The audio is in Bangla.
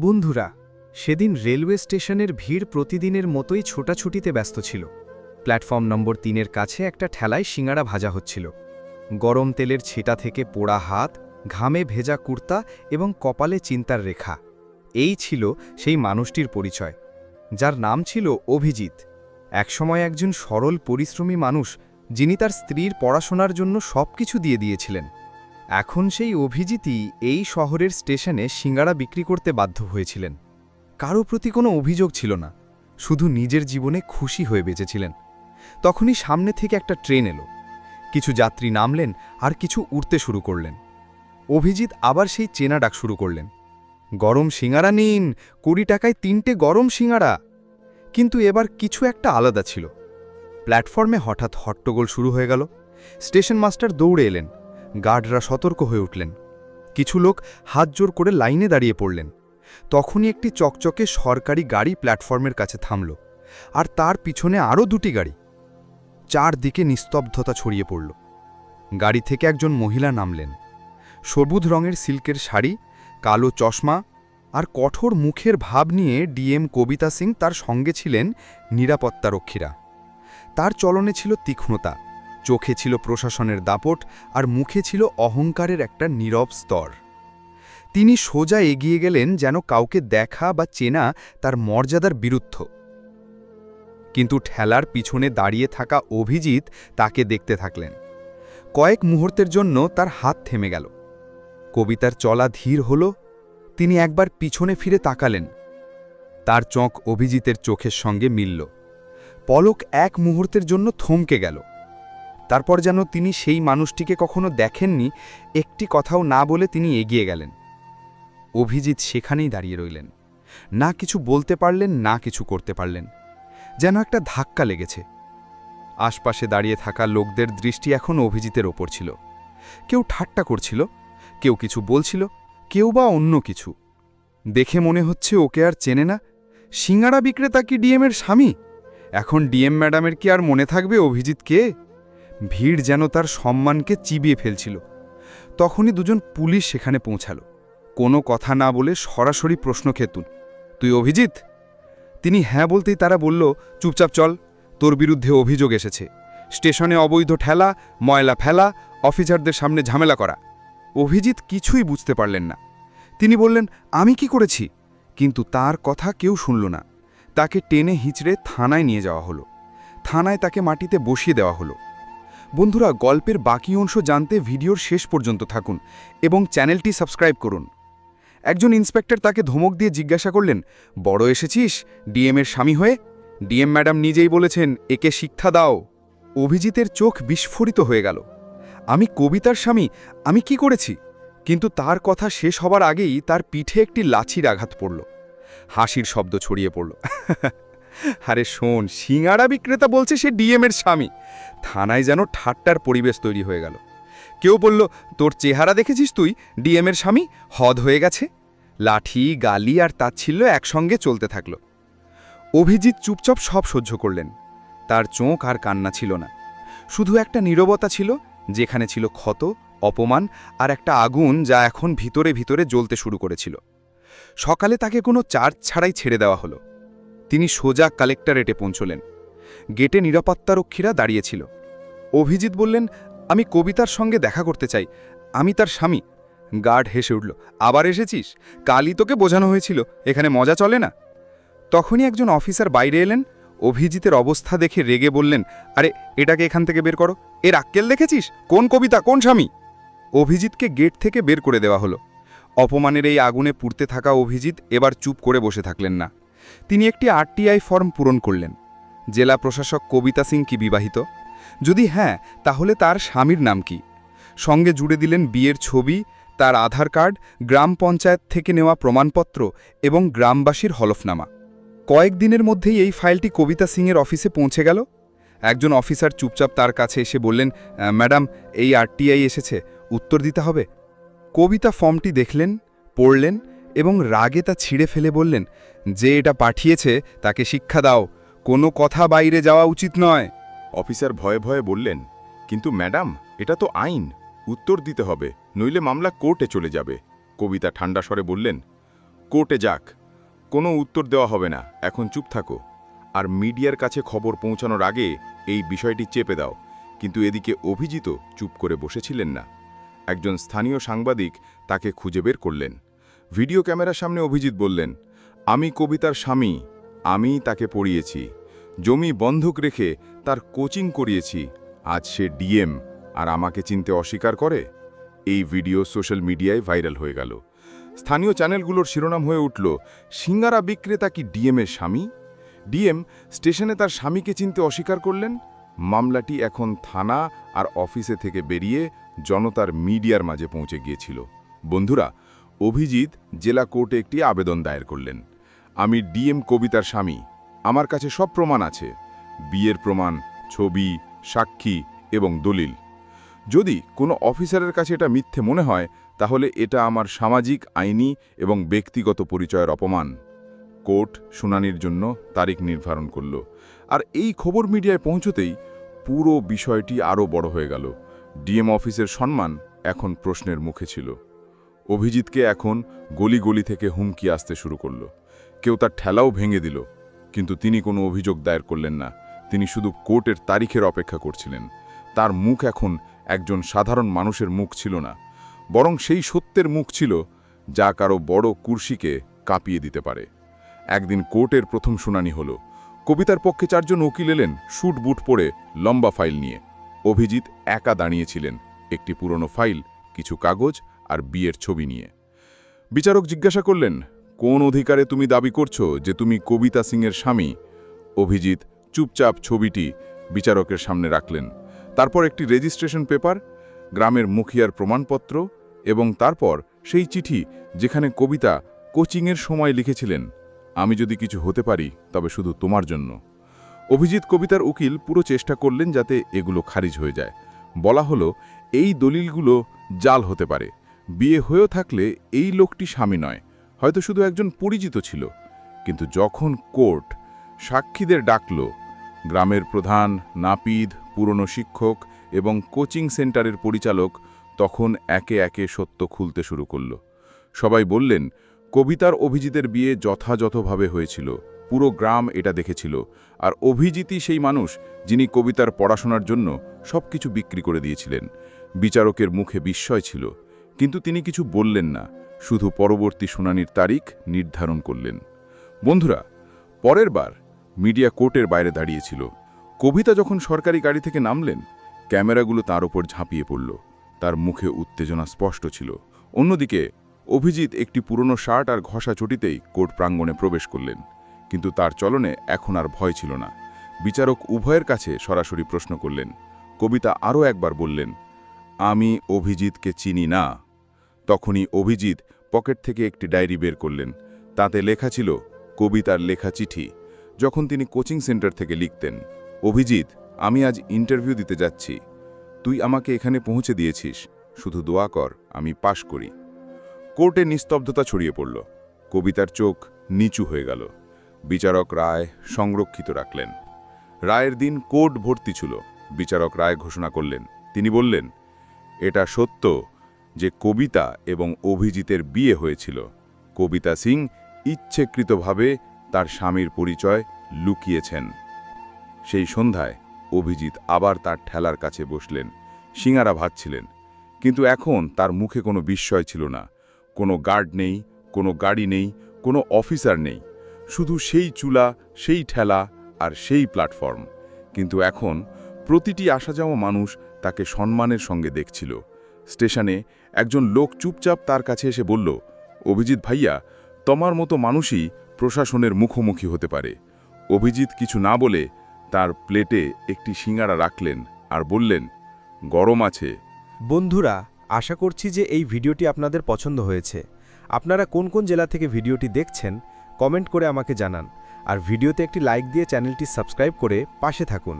বন্ধুরা, সেদিন রেলওয়ে স্টেশনের ভিড় প্রতিদিনের মতোই ছোটাছুটিতে ব্যস্ত ছিল। প্ল্যাটফর্ম নম্বর তিনের কাছে একটা ঠেলায় সিঙ্গারা ভাজা হচ্ছিল। গরম তেলের ছেটা থেকে পোড়া হাত, ঘামে ভেজা কুর্তা এবং কপালে চিন্তার রেখা। এই ছিল সেই মানুষটির পরিচয়। যার নাম ছিল অভিজিৎ। একসময় একজন সরল পরিশ্রমী মানুষ যিনি তার স্ত্রীর পড়াশোনার জন্য সবকিছু দিয়ে দিয়েছিলেন। এখন সেই অভিজিতই এই শহরের স্টেশনে সিঙ্গারা বিক্রি করতে বাধ্য হয়েছিলেন। কারও প্রতি কোনো অভিযোগ ছিল না, শুধু নিজের জীবনে খুশি হয়ে বেঁচেছিলেন। তখনই সামনে থেকে একটা ট্রেন এলো। কিছু যাত্রী নামলেন আর কিছু উড়তে শুরু করলেন। অভিজিৎ আবার সেই চেনা ডাক শুরু করলেন। গরম সিঙ্গারা নিন, কুড়ি টাকায় তিনটে গরম সিঙ্গারা। কিন্তু এবার কিছু একটা আলাদা ছিল। প্ল্যাটফর্মে হঠাৎ হট্টগোল শুরু হয়ে গেল। স্টেশন মাস্টার দৌড়ে এলেন। গার্ডরা সতর্ক হয়ে উঠলেন। কিছু লোক হাত জোর করে লাইনে দাঁড়িয়ে পড়লেন। তখনই একটি চকচকে সরকারি গাড়ি প্ল্যাটফর্মের কাছে থামল, আর তার পিছনে আরও দুটি গাড়ি। চারদিকে নিস্তব্ধতা ছড়িয়ে পড়ল। গাড়ি থেকে একজন মহিলা নামলেন। সবুজ রঙের সিল্কের শাড়ি, কালো চশমা, আর কঠোর মুখের ভাব নিয়ে ডিএম কবিতা সিং তার সঙ্গে ছিলেন নিরাপত্তারক্ষীরা। তার চলনে ছিল তীক্ষ্ণতা। চোখে ছিল প্রশাসনের দাপট আর মুখে ছিল অহংকারের একটা নীরব স্তর। তিনি সোজা এগিয়ে গেলেন যেন কাউকে দেখা বা চেনা তার মর্যাদার বিরুদ্ধ। কিন্তু ঠেলার পিছনে দাঁড়িয়ে থাকা অভিজিৎ তাকে দেখতে থাকলেন। কয়েক মুহূর্তের জন্য তার হাত থেমে গেল। কবিতার চলা ধীর হল, তিনি একবার পিছনে ফিরে তাকালেন। তার চোখ অভিজিতের চোখের সঙ্গে মিলল। পলক এক মুহূর্তের জন্য থমকে গেল। তারপর যেন তিনি সেই মানুষটিকে কখনো দেখেননি, একটি কথাও না বলে তিনি এগিয়ে গেলেন। অভিজিৎ সেখানেই দাঁড়িয়ে রইলেন। না কিছু বলতে পারলেন, না কিছু করতে পারলেন। যেন একটা ধাক্কা লেগেছে। আশপাশে দাঁড়িয়ে থাকা লোকদের দৃষ্টি এখন অভিজিতের ওপর ছিল। কেউ ঠাট্টা করছিল, কেউ কিছু বলছিল, কেউ বা অন্য কিছু। দেখে মনে হচ্ছে ওকে আর চেনে না। সিঙ্গারা বিক্রেতা কি ডিএমের স্বামী? এখন ডিএম ম্যাডামের কি আর মনে থাকবে অভিজিৎ কে ভিড় যেন তার সম্মানকে চিবিয়ে ফেলছিল। তখনই দুজন পুলিশ সেখানে পৌঁছালো। কোনো কথা না বলে সরাসরি প্রশ্ন খেতুন, তুই অভিজিৎ? তিনি হ্যাঁ বলতেই তারা বলল, চুপচাপ চল, তোর বিরুদ্ধে অভিযোগ এসেছে। স্টেশনে অবৈধ ঠেলা, ময়লা ফেলা, অফিসারদের সামনে ঝামেলা করা। অভিজিৎ কিছুই বুঝতে পারলেন না। তিনি বললেন, আমি কি করেছি? কিন্তু তার কথা কেউ শুনল না। তাকে টেনে হিঁচড়ে থানায় নিয়ে যাওয়া হলো। থানায় তাকে মাটিতে বসিয়ে দেওয়া হলো। বন্ধুরা, গল্পের বাকি অংশ জানতে ভিডিওর শেষ পর্যন্ত থাকুন এবং চ্যানেলটি সাবস্ক্রাইব করুন। একজন ইন্সপেক্টর তাকে ধমক দিয়ে জিজ্ঞাসা করলেন, বড় এসেছিস? ডিএমের স্বামী হয়ে? ডিএম ম্যাডাম নিজেই বলেছেন, একে শিক্ষা দাও। অভিজিতের চোখ বিস্ফোরিত হয়ে গেল। আমি কবিতার স্বামী, আমি কি করেছি? কিন্তু তার কথা শেষ হবার আগেই তার পিঠে একটি লাছির আঘাত পড়ল। হাসির শব্দ ছড়িয়ে পড়ল। আরে শোন, সিঙ্গারা বিক্রেতা বলছে সে ডিএমের স্বামী। থানায় যেন ঠাট্টার পরিবেশ তৈরি হয়ে গেল। কেউ বলল, তোর চেহারা দেখেছিস তুই? ডিএমের স্বামী? হদ হয়ে গেছে? লাঠি, গালি আর তাচ্ছিল্য একসঙ্গে চলতে থাকল। অভিজিৎ চুপচাপ সব সহ্য করলেন। তার চোখ আর কান্না ছিল না। শুধু একটা নীরবতা ছিল, যেখানে ছিল ক্ষত, অপমান আর একটা আগুন যা এখন ভিতরে ভিতরে জ্বলতে শুরু করেছিল। সকালে তাকে কোনো চার্জ ছাড়াই ছেড়ে দেওয়া হলো। তিনি সোজা কালেক্টরেটে পৌঁছলেন। গেটে নিরাপত্তারক্ষীরা দাঁড়িয়েছিল। অভিজিৎ বললেন, আমি কবিতার সঙ্গে দেখা করতে চাই। আমি তার স্বামী। গার্ড হেসে উঠল, আবার এসেছিস? কালই তোকে বোঝানো হয়েছিল। এখানে মজা চলে না? তখনই একজন অফিসার বাইরে এলেন। অভিজিতের অবস্থা দেখে রেগে বললেন, আরে, এটাকে এখান থেকে বের করো। এর আক্কেল দেখেছিস? কোন কবিতা, কোন স্বামী? অভিজিৎকে গেট থেকে বের করে দেওয়া হলো। অপমানের এই আগুনে পুড়তে থাকা অভিজিৎ এবার চুপ করে বসে থাকলেন না। তিনি একটি আরটিআই ফর্ম পূরণ করলেন। জেলা প্রশাসক কবিতা সিং কি বিবাহিত? যদি হ্যাঁ তাহলে তার স্বামীর নাম কি? সঙ্গে জুড়ে দিলেন বিয়ের ছবি, তার আধার কার্ড, গ্রাম পঞ্চায়েত থেকে নেওয়া প্রমাণপত্র এবং গ্রামবাসীর হলফনামা। কয়েকদিনের মধ্যেই এই ফাইলটি কবিতা সিংয়ের অফিসে পৌঁছে গেল। একজন অফিসার চুপচাপ তার কাছে এসে বললেন ম্যাডাম, এই আরটিআই এসেছে, উত্তর দিতে হবে। কবিতা ফর্মটি দেখলেন, পড়লেন এবং রাগে তা ছিঁড়ে ফেলে বললেন যে এটা পাঠিয়েছে তাকে শিক্ষা দাও। কোনো কথা বাইরে যাওয়া উচিত নয়। অফিসার ভয়ে ভয়ে বললেন, কিন্তু ম্যাডাম, এটা তো আইন। উত্তর দিতে হবে, নইলে মামলা কোর্টে চলে যাবে। কবিতা ঠান্ডা স্বরে বললেন, কোর্টে যাক, কোনো উত্তর দেওয়া হবে না, এখন চুপ থাকো। আর মিডিয়ার কাছে খবর পৌঁছানোর আগে এই বিষয়টি চেপে দাও। কিন্তু এদিকে অভিজিত চুপ করে বসেছিলেন না। একজন স্থানীয় সাংবাদিক তাকে খুঁজে বের করলেন। ভিডিও ক্যামেরার সামনে অভিজিৎ বললেন আমি কবিতার স্বামী, আমি তাকে পড়িয়েছি। জমি বন্ধক রেখে তার কোচিং করিয়েছি। আজ সে ডিএম, আর আমাকে চিনতে অস্বীকার করে? এই ভিডিও সোশ্যাল মিডিয়ায় ভাইরাল হয়ে গেল। স্থানীয় চ্যানেলগুলোর শিরোনাম হয়ে উঠল, সিঙ্গারা বিক্রেতা কি ডিএমের স্বামী? ডিএম, স্টেশনে তার স্বামীকে চিনতে অস্বীকার করলেন? মামলাটি এখন থানা আর অফিসে থেকে বেরিয়ে জনতার মিডিয়ার মাঝে পৌঁছে গিয়েছিল। বন্ধুরা, অভিজিৎ জেলা কোর্টে একটি আবেদন দায়ের করলেন। আমি ডিএম কবিতার স্বামী। আমার কাছে সব প্রমাণ আছে। বিয়ের প্রমাণ, ছবি, সাক্ষী এবং দলিল। যদি কোনো অফিসারের কাছে এটা মিথ্যে মনে হয়, তাহলে এটা আমার সামাজিক, আইনি এবং ব্যক্তিগত পরিচয়ের অপমান। কোর্ট শুনানির জন্য তারিখ নির্ধারণ করল। আর এই খবর মিডিয়ায় পৌঁছতেই পুরো বিষয়টি আরও বড় হয়ে গেল। ডিএম অফিসের সম্মান এখন প্রশ্নের মুখে ছিল। অভিজিৎকে এখন গলি গলি থেকে হুমকি আসতে শুরু করল। কেউ তার ঠেলাও ভেঙে দিল, কিন্তু তিনি কোনো অভিযোগ দায়ের করলেন না। তিনি শুধু কোর্টের তারিখের অপেক্ষা করছিলেন। তার মুখ এখন একজন সাধারণ মানুষের মুখ ছিল না, বরং সেই সত্যের মুখ ছিল যা কারও বড় কুর্সিকে কাঁপিয়ে দিতে পারে। একদিন কোর্টের প্রথম শুনানি হলো। কবিতার পক্ষে চারজন উকিল এলেন শুট বুট পরে লম্বা ফাইল নিয়ে। অভিজিৎ একা দাঁড়িয়েছিলেন, একটি পুরনো ফাইল, কিছু কাগজ আর বিয়ের ছবি নিয়ে। বিচারক জিজ্ঞাসা করলেন কোন অধিকারে তুমি দাবি করছ যে তুমি কবিতা সিংয়ের স্বামী? অভিজিৎ চুপচাপ ছবিটি বিচারকের সামনে রাখলেন। তারপর একটি রেজিস্ট্রেশন পেপার, গ্রামের মুখিয়ার প্রমাণপত্র এবং তারপর সেই চিঠি যেখানে কবিতা কোচিংয়ের সময় লিখেছিলেন। আমি যদি কিছু হতে পারি, তবে শুধু তোমার জন্য। অভিজিৎ কবিতার উকিল পুরো চেষ্টা করলেন যাতে এগুলো খারিজ হয়ে যায়। বলা হলো, এই দলিলগুলো জাল হতে পারে। বিয়ে হয়েও থাকলে এই লোকটি স্বামী নয়। হয়তো শুধু একজন পরিচিত ছিল, কিন্তু যখন কোর্ট সাক্ষীদের ডাকল, গ্রামের প্রধান নাপিদ পুরনো শিক্ষক এবং কোচিং সেন্টারের পরিচালক তখন একে একে সত্য খুলতে শুরু করল। সবাই বললেন, কবিতার অভিজিতের বিয়ে যথাযথভাবে হয়েছিল, পুরো গ্রাম এটা দেখেছিল, আর অভিজিতই সেই মানুষ যিনি কবিতার পড়াশোনার জন্য সবকিছু বিক্রি করে দিয়েছিলেন। বিচারকের মুখে বিস্ময় ছিল, কিন্তু তিনি কিছু বললেন না। শুধু পরবর্তী শুনানির তারিখ নির্ধারণ করলেন। বন্ধুরা, পরের বার মিডিয়া কোর্টের বাইরে দাঁড়িয়েছিল। কবিতা যখন সরকারি গাড়ি থেকে নামলেন, ক্যামেরাগুলো তার ওপর ঝাঁপিয়ে পড়ল। তার মুখে উত্তেজনা স্পষ্ট ছিল। অন্যদিকে, অভিজিৎ একটি পুরনো শার্ট আর ঘষা চটিতেই কোর্ট প্রাঙ্গণে প্রবেশ করলেন। কিন্তু তার চলনে এখন আর ভয় ছিল না। বিচারক উভয়ের কাছে সরাসরি প্রশ্ন করলেন। কবিতা আরও একবার বললেন, আমি অভিজিৎকে চিনি না। তখনই অভিজিৎ পকেট থেকে একটি ডায়েরি বের করলেন। তাতে লেখা ছিল, কবিতার লেখা চিঠি, যখন তিনি কোচিং সেন্টার থেকে লিখতেন। অভিজিৎ, আমি আজ ইন্টারভিউ দিতে যাচ্ছি। তুই আমাকে এখানে পৌঁছে দিয়েছিস। শুধু দোয়া কর, আমি পাশ করি। কোর্টে নিস্তব্ধতা ছড়িয়ে পড়ল। কবিতার চোখ নিচু হয়ে গেল। বিচারক রায় সংরক্ষিত রাখলেন। রায়ের দিন কোর্ট ভর্তি ছিল। বিচারক রায় ঘোষণা করলেন। তিনি বললেন, এটা সত্য যে কবিতা এবং অভিজিতের বিয়ে হয়েছিল। কবিতা সিং ইচ্ছেকৃতভাবে তার স্বামীর পরিচয় লুকিয়েছেন। সেই সন্ধ্যায় অভিজিৎ আবার তার ঠেলার কাছে বসলেন, সিঙারা ভাবছিলেন কিন্তু এখন তার মুখে কোনো বিস্ময় ছিল না। কোনো গার্ড নেই, কোনো গাড়ি নেই, কোনো অফিসার নেই। শুধু সেই চুলা, সেই ঠেলা আর সেই প্ল্যাটফর্ম। কিন্তু এখন প্রতিটি আসা যাওয়া মানুষ তাকে সম্মানের সঙ্গে দেখছিল। স্টেশনে একজন লোক চুপচাপ তার কাছে এসে বলল, অভিজিৎ ভাইয়া, তোমার মতো মানুষই প্রশাসনের মুখোমুখি হতে পারে। অভিজিৎ কিছু না বলে তার প্লেটে একটি সিঙ্গারা রাখলেন আর বললেন, গরম আছে। বন্ধুরা, আশা করছি যে এই ভিডিওটি আপনাদের পছন্দ হয়েছে। আপনারা কোন কোন জেলা থেকে ভিডিওটি দেখছেন, কমেন্ট করে আমাকে জানান। আর ভিডিওতে একটি লাইক দিয়ে চ্যানেলটি সাবস্ক্রাইব করে পাশে থাকুন।